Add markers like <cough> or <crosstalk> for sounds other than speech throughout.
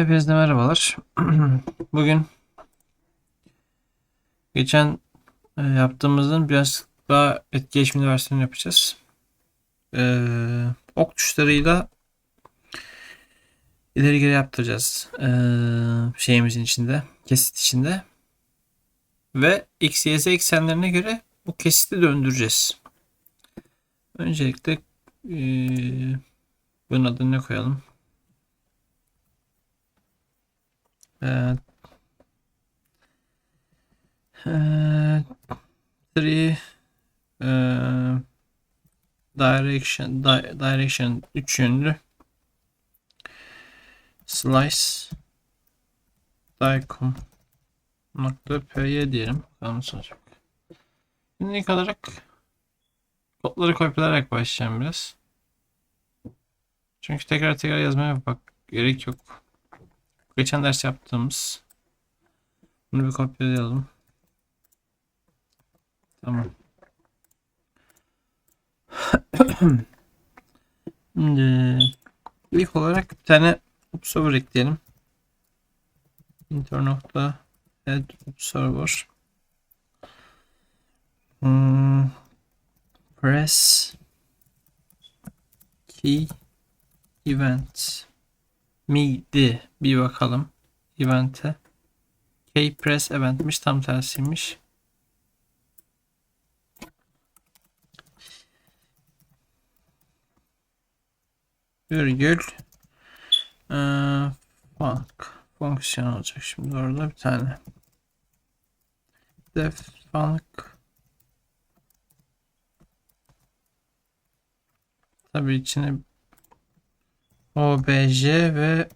Hepinize merhabalar. <clears throat> Bugün geçen e, yaptığımızın biraz daha etkileşimli versiyonu yapacağız. Ee, ok tuşlarıyla ileri geri yaptıracağız ee, şeyimizin içinde, kesit içinde. Ve x, y, z eksenlerine göre bu kesiti döndüreceğiz. Öncelikle ee, bunun adını ne koyalım? Uh, uh, three uh, direction di direction üç yönlü slice diacom nokta py diyelim. Bakalım nasıl olacak. Şimdi ilk olarak kodları kopyalayarak başlayacağım biraz. Çünkü tekrar tekrar yazmaya bak gerek yok. Geçen ders yaptığımız. Bunu bir kopyalayalım. Tamam. <coughs> Şimdi ilk olarak bir tane observer ekleyelim. Inter nokta add observer. Hmm. Press key event miydi? Bir bakalım. Event'e. K-Press eventmiş. Tam tersiymiş. Virgül. Ee, func. Fonksiyon olacak şimdi orada bir tane. Def func. Tabii içine OBJ ve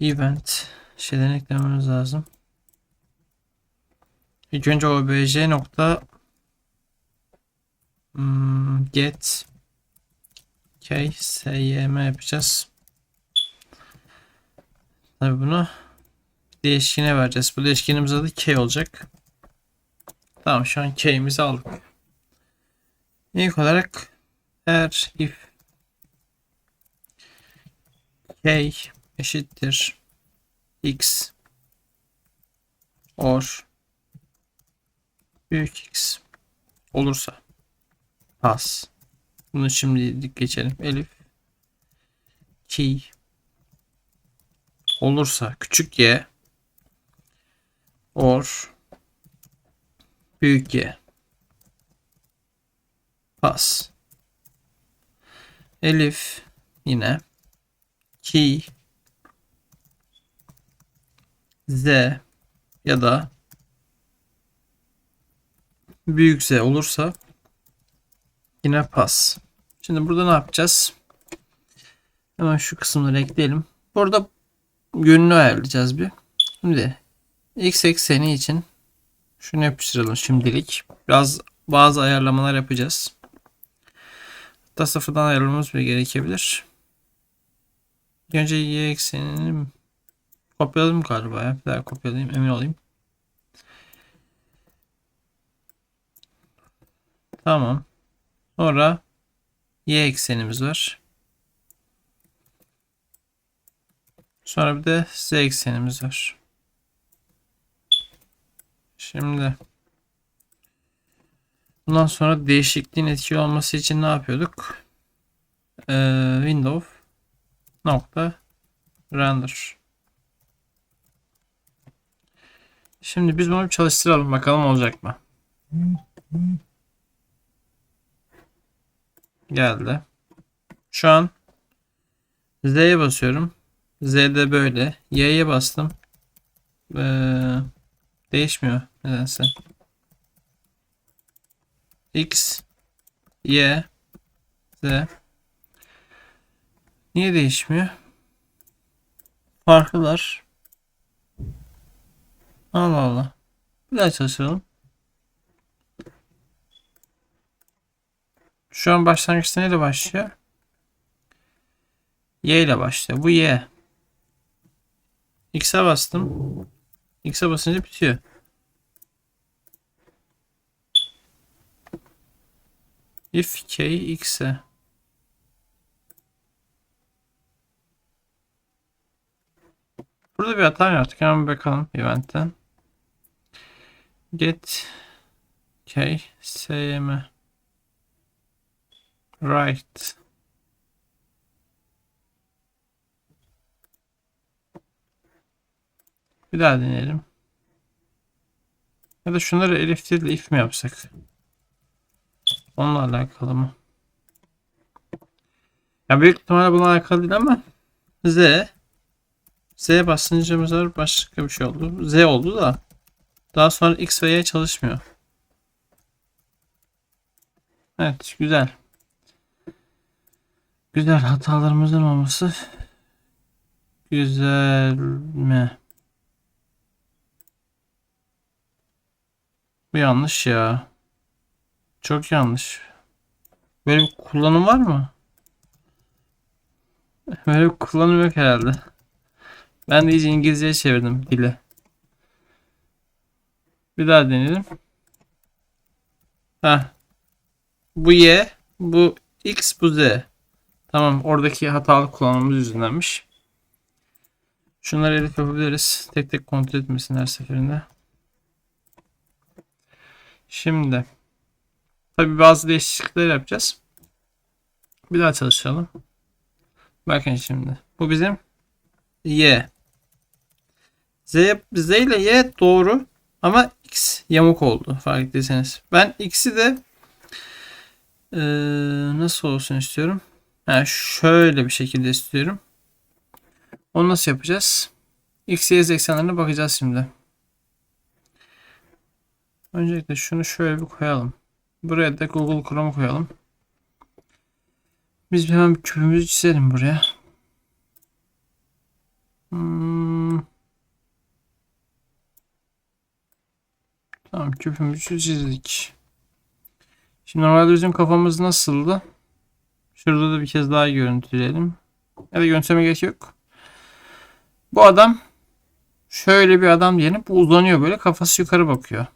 event şeyden eklememiz lazım. İlk önce obj nokta hmm, get k sym yapacağız. Tabi bunu değişkene vereceğiz. Bu değişkenimiz adı k olacak. Tamam şu an k'imizi aldık. İlk olarak eğer if k eşittir x or büyük x olursa pas. Bunu şimdi geçelim. Elif ki olursa küçük y or büyük y pas. Elif yine ki z ya da büyük z olursa yine pas. Şimdi burada ne yapacağız? Hemen şu kısımları ekleyelim. Burada yönünü ayarlayacağız bir. Şimdi x ekseni için şunu yapıştıralım şimdilik. Biraz bazı ayarlamalar yapacağız. Hatta sıfırdan ayarlamamız bile gerekebilir. Önce y eksenini kopyaladım galiba ya. Bir daha kopyalayayım emin olayım. Tamam. Sonra y eksenimiz var. Sonra bir de z eksenimiz var. Şimdi bundan sonra değişikliğin etkili olması için ne yapıyorduk? Ee, window nokta render. Şimdi biz bunu çalıştıralım bakalım olacak mı? Geldi. Şu an Z'ye basıyorum. Z'de böyle. Y'ye bastım. Ee, değişmiyor nedense. X Y Z Niye değişmiyor? Farklılar. Allah Allah. Bir daha çalışalım. Şu an başlangıçta neyle başlıyor? Y ile başlıyor. Bu Y. X'e bastım. X'e basınca bitiyor. If k x'e Burada bir hata yaptık. Hemen bakalım eventten. Get K SM Right Bir daha deneyelim. Ya da şunları elif değil de if mi yapsak? Onunla alakalı mı? Ya büyük ihtimalle bununla alakalı değil ama Z Z basınca mesela başka bir şey oldu. Z oldu da daha sonra X ve Y çalışmıyor. Evet güzel. Güzel hatalarımızın olması güzel mi? Bu yanlış ya. Çok yanlış. Böyle bir kullanım var mı? Böyle bir kullanım yok herhalde. Ben de iyice İngilizceye çevirdim dili. Bir daha deneyelim. Ha. Bu Y, bu X, bu Z. Tamam, oradaki hatalı kullanımımız yüzündenmiş. Şunları edit yapabiliriz. Tek tek kontrol etmesin her seferinde. Şimdi tabi bazı değişiklikler yapacağız. Bir daha çalışalım. Bakın şimdi. Bu bizim Y. Z, Z ile Y doğru ama X yamuk oldu fark ettiyseniz. Ben X'i de ee, nasıl olsun istiyorum. Yani şöyle bir şekilde istiyorum. Onu nasıl yapacağız? X, Y eksenlerine bakacağız şimdi. Öncelikle şunu şöyle bir koyalım. Buraya da Google Chrome'u koyalım. Biz hemen bir küpümüzü çizelim buraya. Hmm. Tamam küpümüzü çizdik. Şimdi normalde bizim kafamız nasıldı? Şurada da bir kez daha görüntüleyelim. Da görüntüleme gerek yok. Bu adam şöyle bir adam diyelim. Bu uzanıyor böyle kafası yukarı bakıyor.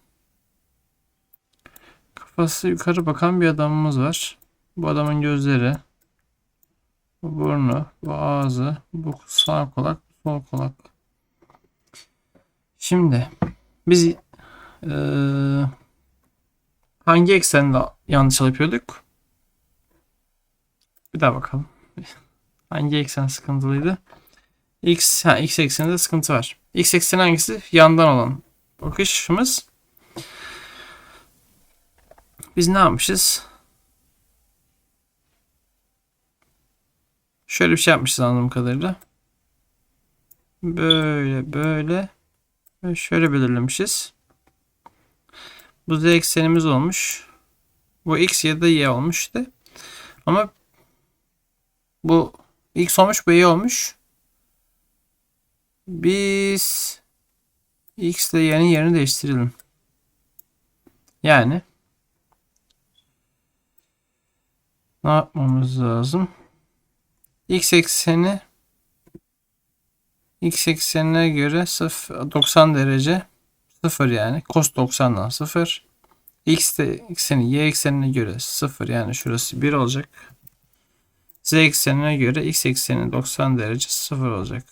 Kafası yukarı bakan bir adamımız var. Bu adamın gözleri. Bu burnu. Bu ağzı. Bu sağ kulak. Sol kulak. Şimdi biz ee, hangi eksende yanlış yapıyorduk? Bir daha bakalım. <laughs> Hangi eksen sıkıntılıydı? X, ha, X ekseninde sıkıntı var. X ekseni hangisi? Yandan olan bakışımız. Biz ne yapmışız? Şöyle bir şey yapmışız anladığım kadarıyla. Böyle böyle şöyle belirlemişiz. Bu z eksenimiz olmuş. Bu x ya da y olmuş işte. Ama bu x olmuş bu y olmuş. Biz x ile y'nin yerini değiştirelim. Yani ne yapmamız lazım? X ekseni X eksenine göre 0, 90 derece 0 yani cos 90'dan 0 X de ekseni Y eksenine göre 0 yani şurası 1 olacak. Z eksenine göre X ekseni 90 derece 0 olacak.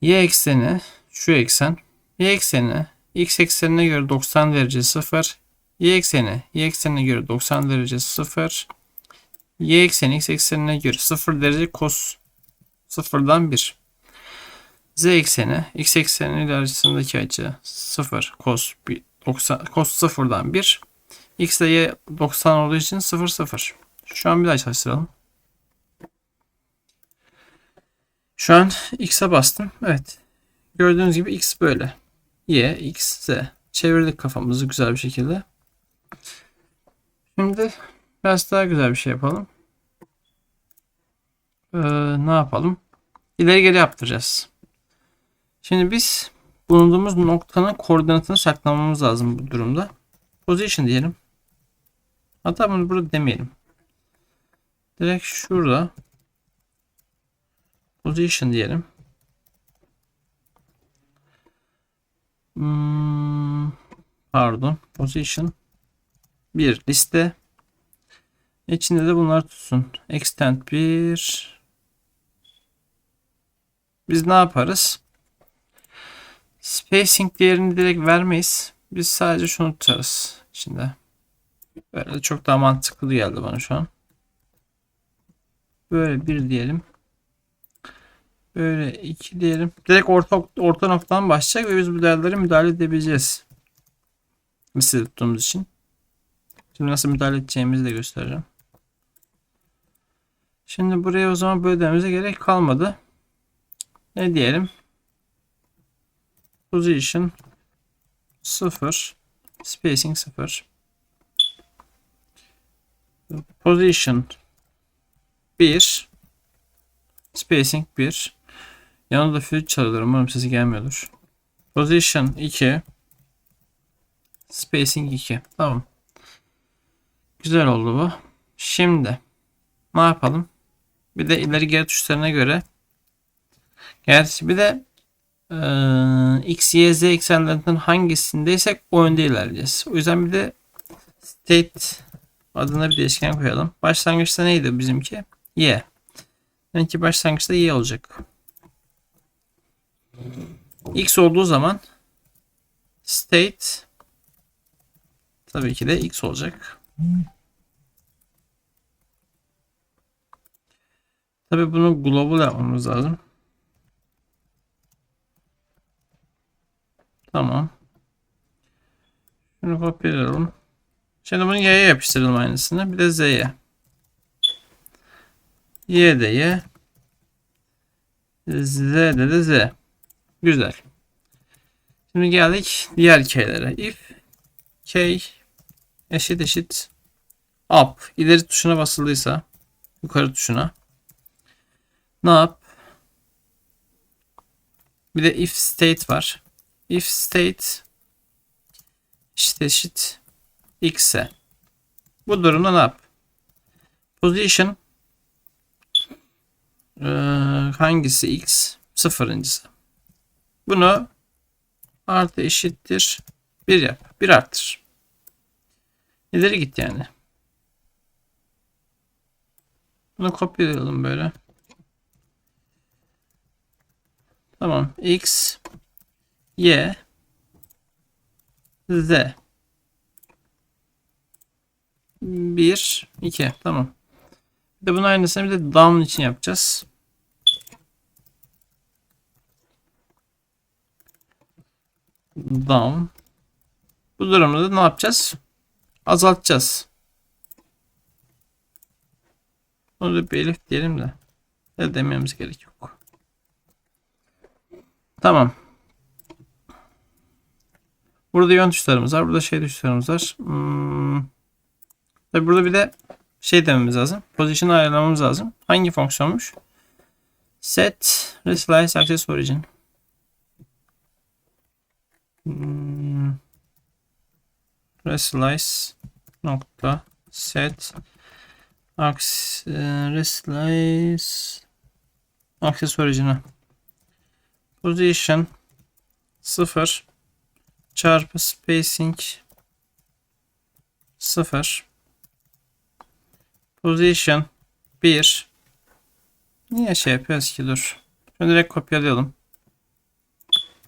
Y ekseni şu eksen Y ekseni X eksenine göre 90 derece 0 Y ekseni Y eksenine göre 90 derece 0 Y ekseni X eksenine göre 0 derece cos 0'dan 1. Z ekseni X ekseni arasındaki açı 0 cos 1, 90 cos 0'dan 1. X ile Y 90 olduğu için 0 0. Şu an bir daha çalıştıralım. Şu an X'e bastım. Evet. Gördüğünüz gibi X böyle. Y, X, Z. Çevirdik kafamızı güzel bir şekilde. Şimdi biraz daha güzel bir şey yapalım. Ee, ne yapalım? İleri geri yaptıracağız. Şimdi biz bulunduğumuz noktanın koordinatını saklamamız lazım bu durumda. Position diyelim. Hatta bunu burada demeyelim. Direkt şurada position diyelim. Hmm, pardon. Position bir liste. İçinde de bunlar tutsun. Extend 1 biz ne yaparız? Spacing değerini direkt vermeyiz. Biz sadece şunu tutarız içinde. Böyle çok daha mantıklı geldi bana şu an. Böyle bir diyelim. Böyle iki diyelim. Direkt orta, orta noktadan başlayacak ve biz bu değerlere müdahale edebileceğiz. Liste tuttuğumuz için. Şimdi nasıl müdahale edeceğimizi de göstereceğim. Şimdi buraya o zaman böyle dememize gerek kalmadı. Ne diyelim? Position 0 spacing 0 Position 1 Spacing 1 Yanında flüt çalıyor. Umarım sesi gelmiyordur. Position 2 Spacing 2 Tamam. Güzel oldu bu. Şimdi ne yapalım? Bir de ileri geri tuşlarına göre Gerçi bir de e, X, Y, Z eksenlerinden hangisindeysek o yönde ilerleyeceğiz. O yüzden bir de state adına bir değişken koyalım. Başlangıçta neydi bizimki? Y. Demek ki başlangıçta Y olacak. X olduğu zaman state tabii ki de X olacak. Tabii bunu global yapmamız lazım. Tamam. Şunu kopyalayalım. Şimdi bunu Y'ye yapıştıralım aynısını. Bir de Z'ye. Y'de Y. Z'de de Z. Güzel. Şimdi geldik diğer K'lere. If K eşit eşit up ileri tuşuna basıldıysa yukarı tuşuna ne yap? Bir de if state var. If state eşit eşit x'e. Bu durumda ne yap? Position ee, hangisi x? Sıfırıncısı. Bunu artı eşittir 1 yap. 1 arttır. İleri git yani. Bunu kopyalayalım böyle. Tamam. X Y Z 1 2 tamam. Bir de bunun aynısını bir de down için yapacağız. Down. Bu durumda da ne yapacağız? Azaltacağız. Onu da bir elif diyelim de. Ne dememiz gerek yok. Tamam. Burada yön tuşlarımız var. Burada şey tuşlarımız var. Hmm. Tabi burada bir de şey dememiz lazım. Position ayarlamamız lazım. Hangi fonksiyonmuş? Set Resilience Access Origin. Hmm. Resilience nokta set Ax, Resilience Access Origin'a Position 0 çarpı spacing 0 position 1 niye şey yapıyoruz ki? Dur. Şunu direkt kopyalayalım.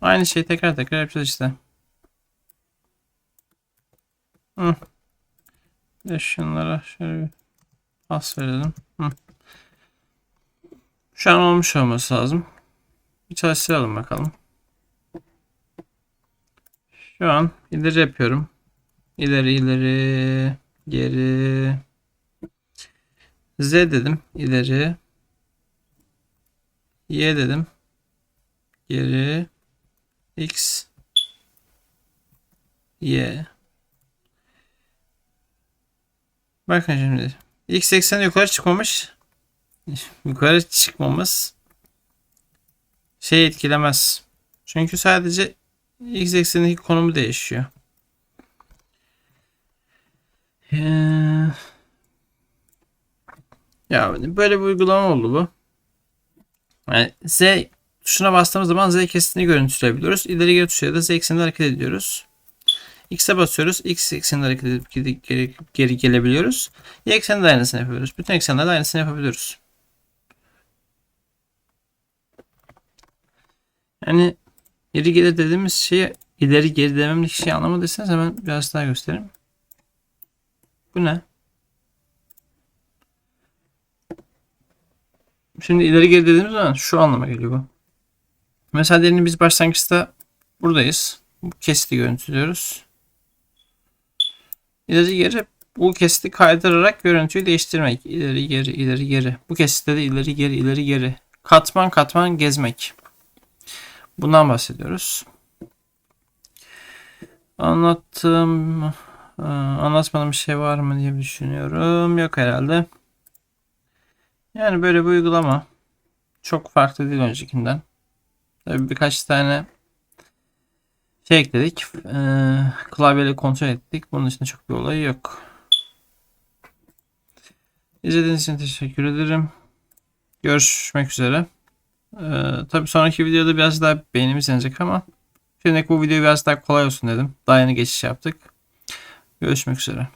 Aynı şeyi tekrar tekrar yapacağız işte. Hı. Ve şunlara şöyle bir pas verelim. Hı. şu an olmuş olması lazım. Bir çalıştıralım bakalım şu an ileri yapıyorum. İleri ileri geri. Z dedim ileri. Y dedim geri. X. Y. Bakın şimdi. X ekseni yukarı çıkmamış. Yukarı çıkmamız şey etkilemez. Çünkü sadece X eksenindeki konumu değişiyor. Ee, ya böyle bir uygulama oldu bu. Yani Z tuşuna bastığımız zaman Z kesitini görüntüleyebiliyoruz. İleri geri tuşuyla da Z ekseninde hareket ediyoruz. X'e basıyoruz. X ekseninde hareket edip geri, geri, geri gelebiliyoruz. Y ekseninde aynısını yapabiliyoruz. Bütün eksenlerde aynısını yapabiliyoruz. Yani ileri geri dediğimiz şeyi ileri geri dememlik şey anlamadıysanız hemen biraz daha göstereyim. Bu ne? Şimdi ileri geri dediğimiz zaman şu anlama geliyor bu. Mesela diyelim biz başlangıçta buradayız. Bu kesiti görüntülüyoruz. İleri geri bu kesiti kaydırarak görüntüyü değiştirmek. İleri geri ileri geri. Bu kesitte de ileri geri ileri geri. Katman katman gezmek. Bundan bahsediyoruz. Anlattığım e, anlatmadığım bir şey var mı diye düşünüyorum. Yok herhalde. Yani böyle bir uygulama çok farklı değil öncekinden. Tabii birkaç tane şey ekledik. Ee, klavyeyle kontrol ettik. Bunun dışında çok bir olayı yok. İzlediğiniz için teşekkür ederim. Görüşmek üzere. Ee, tabii sonraki videoda biraz daha beynimiz yanacak ama şimdilik bu video biraz daha kolay olsun dedim. Daha yeni geçiş yaptık. Görüşmek üzere.